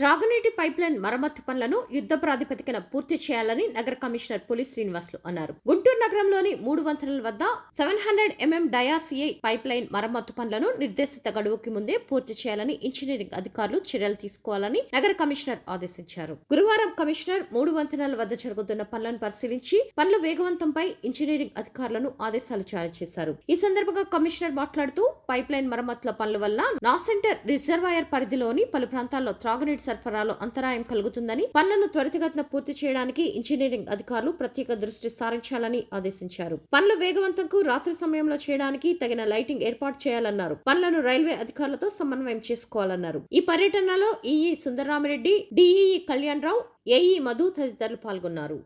త్రాగునీటి పైప్లైన్ మరమ్మతు పనులను యుద్ధ ప్రాతిపదికన పూర్తి చేయాలని నగర కమిషనర్ పులి శ్రీనివాసులు అన్నారు. గుంటూరు నగరంలోని మూడు వంతెనల వద్ద seven hundred MM dia CI pipeline మరమ్మతు పనులను నిర్దేశిత గడువుకి ముందే పూర్తి చేయాలని ఇంజనీరింగ్ అధికారులు చర్యలు తీసుకోవాలని నగర కమిషనర్ ఆదేశించారు. గురువారం కమిషనర్ మూడు వంతెనల వద్ద జరుగుతున్న పనులను పరిశీలించి పనుల వేగవంతంపై ఇంజనీరింగ్ అధికారులను ఆదేశాలు జారీ చేశారు. ఈ సందర్భంగా కమిషనర్ మాట్లాడుతూ పైప్ లైన్ మరమ్మతుల పనుల వల్ల నా సెంటర్ రిజర్వాయర్ పరిధిలోని పలు ప్రాంతాల్లో త్రాగునీటి సరఫరాలో అంతరాయం కలుగుతుందని పనులను త్వరితగతిన పూర్తి చేయడానికి ఇంజనీరింగ్ అధికారులు ప్రత్యేక దృష్టి సారించాలని ఆదేశించారు. పనులు వేగవంతంకు రాత్రి సమయంలో చేయడానికి తగిన లైటింగ్ ఏర్పాటు చేయాలన్నారు. పనులను రైల్వే అధికారులతో సమన్వయం చేసుకోవాలన్నారు. ఈ పర్యటనలో EE Sundararamireddy DEE Kalyan Rao AE Madhu తదితరులు పాల్గొన్నారు.